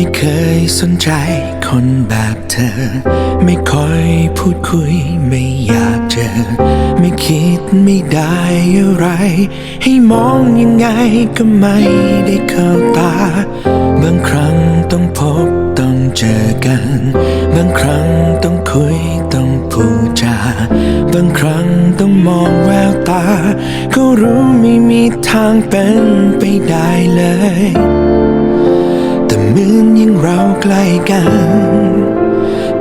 ไม่เคยสนใจคนแบบเธอ ไม่ค่อยพูดคุยไม่อยากเจอ ไม่คิดไม่ได้อะไร ให้มองยังไงก็ไม่ได้เข้าตา บางครั้งต้องพบต้องเจอกัน บางครั้งต้องคุยต้องพูดจา บางครั้งต้องมองแววตา ก็รู้ไม่มีทางเป็นไปได้เลย เหมือนยิ่งเราใกล้กัน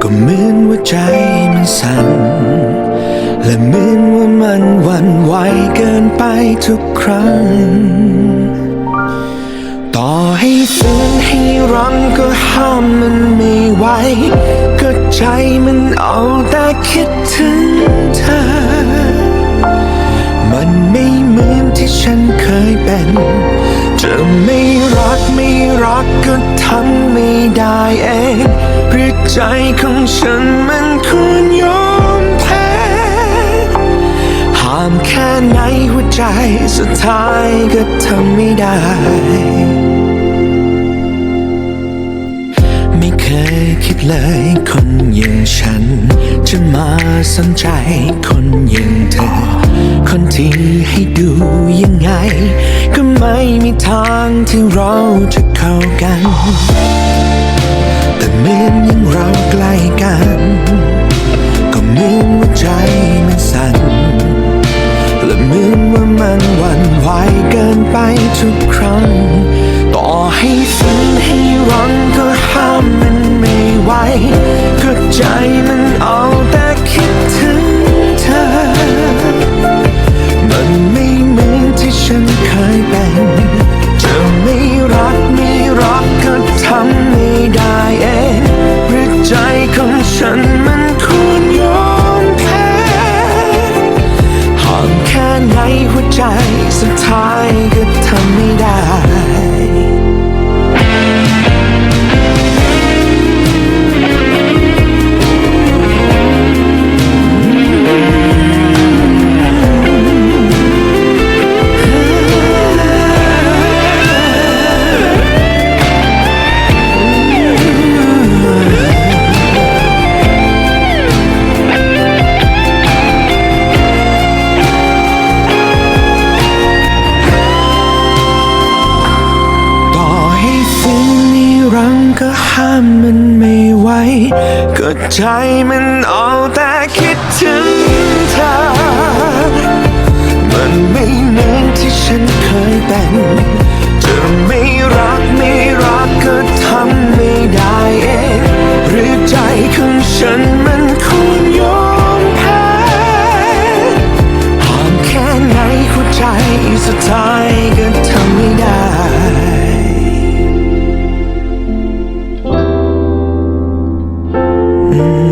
ก็เหมือนว่าใจมันสั่น และเหมือนว่ามันวันไหวเกินไปทุกครั้ง ต่อให้ฝืนให้รั้งก็ห้ามมันไม่ไหว ก็ใจมันเอาแต่คิดถึงเธอ มันไม่เหมือนที่ฉันเคยเป็น จะไม่รัก รักก็ทำไม่ได้เองหรือใจของฉันมันควรยอมแพ้ห้ามแค่ไหนหัวใจสุดท้ายก็ทำไม่ได้ ไม่เคยคิดเลยคนอย่างฉัน จะมาสนใจคนอย่างเธอ คนที่ให้ดูยังไง ก็ไม่มีทางที่เราจะเข้ากัน แต่เหมือนยิ่งเราใกล้กัน ก็เหมือนว่าใจมันสั่นและเหมือนว่ามันหวั่นไหวเกินไปทุกครั้ง ต่อให้ฝืนให้รังก็ห้ามมันไม่ไหวก็ใจมันเอา นหั มมันไม่ไหวก็ใจมันอ่อน Mm.